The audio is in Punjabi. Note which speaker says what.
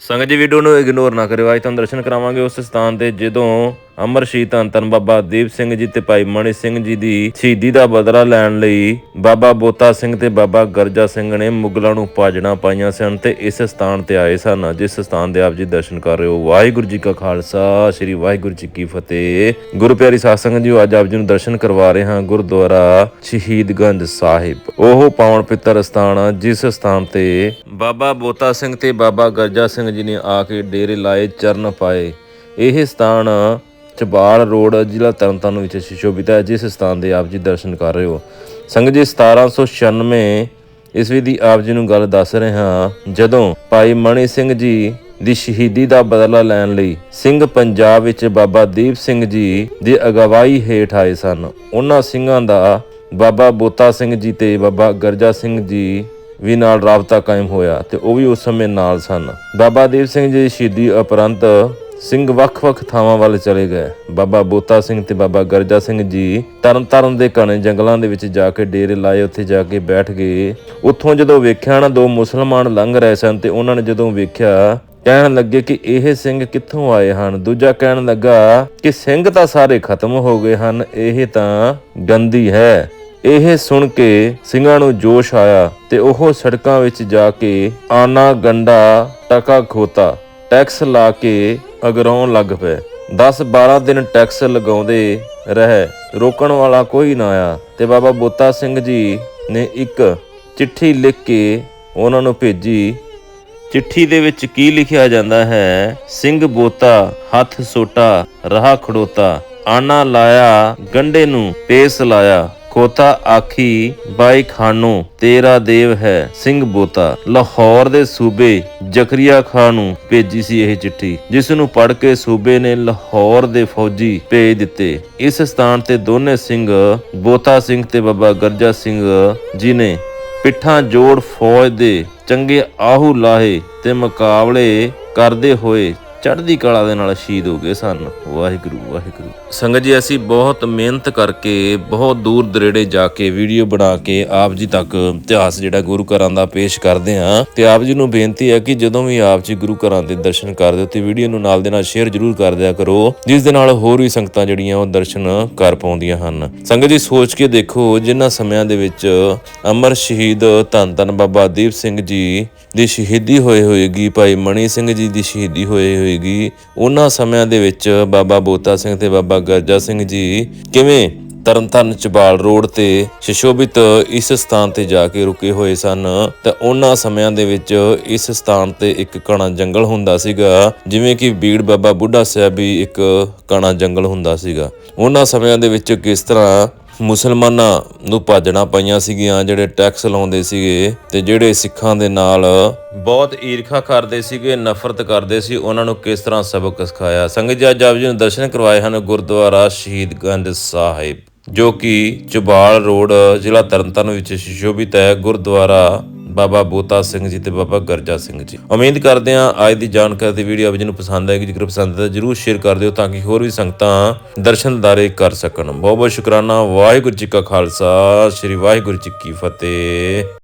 Speaker 1: ਸੰਗਤ ਜੀ ਵੀਡੀਓ ਨੂੰ ਇਗਨੋਰ ਨਾ ਕਰਿਓ, ਅੱਜ ਤੁਹਾਨੂੰ ਦਰਸ਼ਨ ਕਰਾਵਾਂਗੇ, ਉਸ ਸਥਾਨ ਤੇ ਜਦੋਂ ਅਮਰ ਸ਼ਹੀਦ ਧੰਨ ਬਾਬਾ ਦੀਪ ਸਿੰਘ ਜੀ ਤੇ ਭਾਈ ਮਣੀ ਸਿੰਘ ਜੀ ਦੀ ਸ਼ਹੀਦੀ ਦਾ ਬਦਲਾ ਲੈਣ ਲਈ ਬਾਬਾ ਬੋਤਾ ਸਿੰਘ ਤੇ ਬਾਬਾ ਗਰਜਾ ਸਿੰਘ ਨੇ ਮੁਗਲਾਂ ਨੂੰ ਪਾਜਣਾ ਪਾਈਆਂ ਸਨ ਤੇ ਇਸ ਸਥਾਨ ਤੇ ਆਏ ਸਨ। ਜਿਸ ਸਥਾਨ ਦੇ ਆਪ ਜੀ ਦਰਸ਼ਨ ਕਰ ਰਹੇ ਹੋ। ਵਾਹਿਗੁਰੂ ਜੀ ਕਾ ਖਾਲਸਾ, ਸ੍ਰੀ ਵਾਹਿਗੁਰੂ ਜੀ ਕੀ ਫਤਿਹ। ਗੁਰੂ ਪਿਆਰੀ ਸਾਧ ਸੰਗਤ ਜੀ, ਅੱਜ ਆਪ ਜੀ ਨੂੰ ਦਰਸ਼ਨ ਕਰਵਾ ਰਹੇ ਹਾਂ ਗੁਰਦੁਆਰਾ ਸ਼ਹੀਦਗੰਜ ਸਾਹਿਬ। ਉਹ ਪਾਵਨ ਪਿੱਤਰ ਸਥਾਨ ਜਿਸ ਸਥਾਨ ਤੇ ਬਾਬਾ ਬੋਤਾ ਸਿੰਘ ਤੇ ਬਾਬਾ ਗਰਜਾ ਸਿੰਘ ਜੀ ਨੇ ਆ ਕੇ ਡੇਰੇ ਲਾਏ, ਚਰਨ ਪਾਏ। ਇਹ ਸਥਾਨ ਚਬਾਲ ਰੋਡ, ਜ਼ਿਲ੍ਹਾ ਤਰਨਤਾਰਨ ਵਿੱਚ ਸੁਸ਼ੋਭਿਤ ਹੈ, ਜਿਸ ਸਥਾਨ ਦੇ ਆਪ ਜੀ ਦਰਸ਼ਨ ਕਰ ਰਹੇ ਹੋ। ਸੰਗਤ ਜੀ 1796 ਈਸਵੀ ਦੀ ਆਪ ਜੀ ਨੂੰ ਗੱਲ ਦੱਸ ਰਹੇ ਹਾਂ, ਜਦੋਂ ਭਾਈ ਮਣੀ ਸਿੰਘ ਜੀ ਦੀ ਸ਼ਹੀਦੀ ਦਾ ਬਦਲਾ ਲੈਣ ਲਈ ਸਿੰਘ ਪੰਜਾਬ ਵਿੱਚ ਬਾਬਾ ਦੀਪ ਸਿੰਘ ਜੀ ਦੀ ਅਗਵਾਈ ਹੇਠ ਆਏ ਸਨ। ਉਹਨਾਂ ਸਿੰਘਾਂ ਦਾ ਬਾਬਾ ਬੋਤਾ ਸਿੰਘ ਜੀ ਤੇ ਬਾਬਾ ਗਰਜਾ ਸਿੰਘ ਜੀ ਵੀ ਨਾਲ ਰਾਬਤਾ ਕਾਇਮ ਹੋਇਆ ਤੇ ਉਹ ਵੀ ਉਸ ਸਮੇਂ ਨਾਲ ਸਨ। ਬਾਬਾ ਦੀਪ ਸਿੰਘ ਜੀ ਦੀ ਸ਼ਹੀਦੀ ਉਪਰੰਤ ਸਿੰਘ ਵੱਖ-ਵੱਖ ਥਾਵਾਂ ਵੱਲ ਚਲੇ ਗਏ। ਬਾਬਾ ਬੋਤਾ ਸਿੰਘ ਤੇ ਬਾਬਾ ਗਰਜਾ ਸਿੰਘ ਜੀ ਤਰਨਤਾਰਨ ਦੇ ਘਣੇ ਜੰਗਲਾਂ ਦੇ ਵਿੱਚ ਜਾ ਕੇ ਡੇਰੇ ਲਾਏ, ਉੱਥੇ ਜਾ ਕੇ ਬੈਠ ਗਏ। ਉੱਥੋਂ ਜਦੋਂ ਵੇਖਿਆ ਨਾ, ਦੋ ਮੁਸਲਮਾਨ ਲੰਘ ਰਹੇ ਸਨ ਤੇ ਉਹਨਾਂ ਨੇ ਜਦੋਂ ਵੇਖਿਆ, ਕਹਿਣ ਲੱਗੇ ਕਿ ਇਹ ਸਿੰਘ ਕਿੱਥੋਂ ਆਏ ਹਨ? ਦੂਜਾ ਕਹਿਣ ਲੱਗਾ ਕਿ ਸਿੰਘ ਤਾਂ ਸਾਰੇ ਖਤਮ ਹੋ ਗਏ ਹਨ, ਇਹ ਤਾਂ ਗੰਦੀ ਹੈ। ਇਹ ਸੁਣ ਕੇ ਸਿੰਘਾਂ ਨੂੰ ਜੋਸ਼ ਆਇਆ ਤੇ ਉਹ ਸੜਕਾਂ ਵਿੱਚ ਜਾ ਕੇ ਆਨਾ ਗੰਡਾ ਟਕਾ ਖੋਤਾ ਟੈਕਸ ਲਾ ਕੇ ਅਗਰਾਉਣ ਲੱਗ ਪਏ। 10-12 ਦਿਨ ਟੈਕਸ ਲਗਾਉਂਦੇ ਰਹੇ। ਰੋਕਣ ਵਾਲਾ ਕੋਈ ਨਾ ਆਇਆ ਤੇ ਬਾਬਾ ਬੋਤਾ ਸਿੰਘ ਜੀ ਨੇ ਇੱਕ ਚਿੱਠੀ ਲਿਖ ਕੇ ਉਹਨਾਂ ਨੂੰ ਭੇਜੀ। ਚਿੱਠੀ ਦੇ ਵਿੱਚ ਕੀ ਲਿਖਿਆ ਜਾਂਦਾ ਹੈ? ਸਿੰਘ ਬੋਤਾ, ਹੱਥ ਸੋਟਾ, ਰਹਾ ਖੜੋਤਾ ਆਨਾ ਲਾਇਆ ਗੰਡੇ ਨੂੰ ਪੇਸ ਲਾਇਆ। ਖੋਤਾ ਆਖੀ, ਬਾਈ ਖਾਨੋ, ਤੇਰਾ ਦੇਵ ਹੈ, ਸਿੰਘ ਬੋਤਾ। ਲਾਹੌਰ ਦੇ ਸੂਬੇ ਜ਼ਕਰੀਆ ਖਾਨ ਨੂੰ ਭੇਜੀ ਸੀ ਇਹ ਚਿੱਠੀ, ਜਿਸ ਨੂੰ ਪੜ੍ਹ ਕੇ ਸੂਬੇ ਨੇ ਲਾਹੌਰ ਦੇ ਫੌਜੀ ਭੇਜ ਦਿੱਤੇ। ਇਸ ਸਥਾਨ ਤੇ ਦੋਨੇ ਸਿੰਘ, ਬੋਤਾ ਸਿੰਘ ਤੇ ਬਾਬਾ ਗਰਜਾ ਸਿੰਘ ਜੀ ਨੇ ਪਿੱਠਾਂ ਜੋੜ ਫੌਜ ਦੇ ਚੰਗੇ ਆਹੂ ਲਾਹੇ ਤੇ ਮੁਕਾਬਲੇ ਕਰਦੇ ਹੋਏ ਚੜ੍ਹਦੀ ਕਲਾ ਦੇ ਨਾਲ ਸ਼ਹੀਦ ਹੋ ਗਏ ਸਨ। ਵਾਹਿਗੁਰੂ ਵਾਹਿਗੁਰੂ। ਸੰਗਤ ਜੀ, ਅਸੀਂ ਬਹੁਤ ਮਿਹਨਤ ਕਰਕੇ, ਬਹੁਤ ਦੂਰ ਦਰੇੜੇ ਜਾ ਕੇ ਵੀਡੀਓ ਬਣਾ ਕੇ ਆਪ ਜੀ ਤੱਕ ਇਤਿਹਾਸ ਜਿਹੜਾ ਗੁਰੂ ਘਰਾਂ ਦਾ ਪੇਸ਼ ਕਰਦੇ ਹਾਂ। ਤੇ ਆਪ ਜੀ ਨੂੰ ਬੇਨਤੀ ਹੈ ਕਿ ਜਦੋਂ ਵੀ ਆਪ ਜੀ ਗੁਰੂ ਘਰਾਂ ਦੇ ਦਰਸ਼ਨ ਕਰਦੇ ਹੋ ਤੇ ਵੀਡੀਓ ਨੂੰ ਨਾਲ ਦੇ ਨਾਲ ਸ਼ੇਅਰ ਜ਼ਰੂਰ ਕਰ ਦਿਆ ਕਰੋ, ਜਿਸ ਦੇ ਨਾਲ ਹੋਰ ਵੀ ਸੰਗਤਾਂ ਜਿਹੜੀਆਂ ਉਹ ਦਰਸ਼ਨ ਕਰ ਪਾਉਂਦੀਆਂ ਹਨ। ਸੰਗਤ ਜੀ, ਸੋਚ ਕੇ ਦੇਖੋ ਜਿਨ੍ਹਾਂ ਸਮਿਆਂ ਦੇ ਵਿੱਚ ਅਮਰ ਸ਼ਹੀਦ ਧੰਨ ਧੰਨ ਬਾਬਾ ਦੀਪ ਸਿੰਘ ਜੀ ਦੀ ਸ਼ਹੀਦੀ ਹੋਏ ਹੋਏਗੀ, ਭਾਈ ਮਣੀ ਸਿੰਘ ਜੀ ਦੀ ਸ਼ਹੀਦੀ ਹੋਏ ਹੋਏਗੀ। ਉਹਨਾਂ ਸਮਿਆਂ ਦੇ ਵਿੱਚ ਬਾਬਾ ਬੋਤਾ ਸਿੰਘ ਤੇ ਬਾਬਾ ਗਰਜਾ ਸਿੰਘ ਜੀ ਕਿਵੇਂ ਤਰਨਤਾਰਨ ਚਬਾਲ ਰੋਡ ਤੇ ਸ਼ਿਸ਼ੋਭਿਤ ਇਸ ਸਥਾਨ ਤੇ ਜਾ ਕੇ ਰੁਕੇ ਹੋਏ ਸਨ, ਤਾਂ ਉਹਨਾਂ ਸਮਿਆਂ ਦੇ ਵਿੱਚ ਇਸ ਸਥਾਨ ਤੇ ਇੱਕ ਘਣਾ ਜੰਗਲ ਹੁੰਦਾ ਸੀਗਾ, ਜਿਵੇਂ ਕਿ ਬੀੜ ਬਾਬਾ ਬੁੱਢਾ ਸਾਹਿਬ ਵੀ ਇੱਕ ਘਣਾ ਜੰਗਲ ਹੁੰਦਾ ਸੀਗਾ। ਉਹਨਾਂ ਸਮਿਆਂ ਦੇ ਵਿੱਚ ਕਿਸ ਤਰ੍ਹਾਂ ਮੁਸਲਮਾਨਾਂ ਨੂੰ ਭਾਜਣਾ ਪਈਆਂ ਸੀਗੀਆਂ, ਜਿਹੜੇ ਟੈਕਸ ਲਾਉਂਦੇ ਸੀਗੇ ਤੇ ਜਿਹੜੇ ਸਿੱਖਾਂ ਦੇ ਨਾਲ ਬਹੁਤ ਈਰਖਾ ਕਰਦੇ ਸੀਗੇ, ਨਫ਼ਰਤ ਕਰਦੇ ਸੀ, ਉਹਨਾਂ ਨੂੰ ਕਿਸ ਤਰ੍ਹਾਂ ਸਬਕ ਸਿਖਾਇਆ? ਸੰਗਤ ਜੀ, ਅੱਜ ਆਪ ਜੀ ਨੂੰ ਦਰਸ਼ਨ ਕਰਵਾਏ ਹਨ ਗੁਰਦੁਆਰਾ ਸ਼ਹੀਦਗੰਜ ਸਾਹਿਬ, ਜੋ ਕਿ ਚਬਾਲ ਰੋਡ ਜ਼ਿਲ੍ਹਾ ਤਰਨਤਾਰਨ ਵਿੱਚ ਸੁਸ਼ੋਭਿਤ ਹੈ। ਗੁਰਦੁਆਰਾ ਬਾਬਾ ਬੋਤਾ ਸਿੰਘ ਜੀ ਤੇ ਬਾਬਾ ਗਰਜਾ ਸਿੰਘ ਜੀ। ਉਮੀਦ ਕਰਦੇ ਹਾਂ ਅੱਜ ਦੀ ਜਾਣਕਾਰੀ ਦੀ ਵੀਡੀਓ ਆਪ ਜੀ ਨੂੰ ਪਸੰਦ ਆਏਗੀ। ਜੇਕਰ ਪਸੰਦ ਹੈ ਤਾਂ ਜਰੂਰ ਸ਼ੇਅਰ ਕਰ ਦਿਓ ਤਾਂ ਕਿ ਹੋਰ ਵੀ ਸੰਗਤਾਂ ਦਰਸ਼ਨ ਦਾਰੇ ਕਰ ਸਕਣ। ਬਹੁਤ ਬਹੁਤ ਸ਼ੁਕਰਾਨਾ। ਵਾਹਿਗੁਰੂ ਜੀ ਕਾ ਖਾਲਸਾ। ਸ੍ਰੀ ਵਾਹਿਗੁਰੂ ਜੀ ਕੀ ਫਤਿਹ।